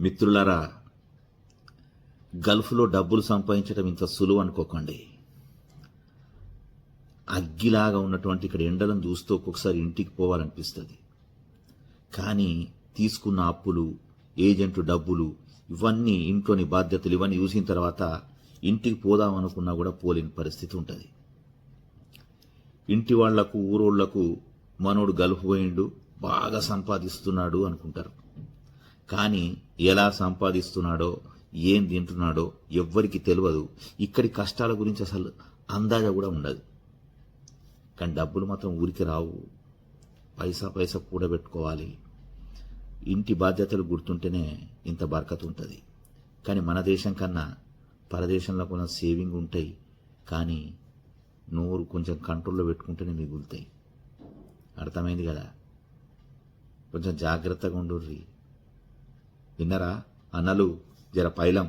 మిత్రులరా గల్ఫ్లో డబ్బులు సంపాదించడం ఇంత సులువు అనుకోకండి. అగ్గిలాగా ఉన్నటువంటి ఇక్కడ ఎండలను చూస్తూ ఒక్కొక్కసారి ఇంటికి పోవాలనిపిస్తుంది. కానీ తీసుకున్న అప్పులు ఏజెంట్లు డబ్బులు ఇవన్నీ ఇంట్లోని బాధ్యతలు ఇవన్నీ చూసిన తర్వాత ఇంటికి పోదాం అనుకున్నా కూడా పోలేని పరిస్థితి ఉంటుంది. ఇంటి వాళ్ళకు ఊరోళ్ళకు మనోడు గల్ఫ్ పోయిండు బాగా సంపాదిస్తున్నాడు అనుకుంటారు. కానీ ఎలా సంపాదిస్తున్నాడో ఏం తింటున్నాడో ఎవ్వరికి తెలియదు ఇక్కడి కష్టాల గురించి అసలు అందాజ కూడా ఉండదు. కానీ డబ్బులు మాత్రం ఊరికి రావు. పైసా పైసా కూడబెట్టుకోవాలి. ఇంటి బాధ్యతలు గుర్తుంటేనే ఇంత బరకత ఉంటుంది. కానీ మన దేశం కన్నా పరదేశంలో కొంచెం సేవింగ్ ఉంటాయి. కానీ నోరు కొంచెం కంట్రోల్లో పెట్టుకుంటేనే మిగులుతాయి. అర్థమైంది కదా? కొంచెం జాగ్రత్తగా ఉండుర్రీ. విన్నరా అన్నలు జర పైలం.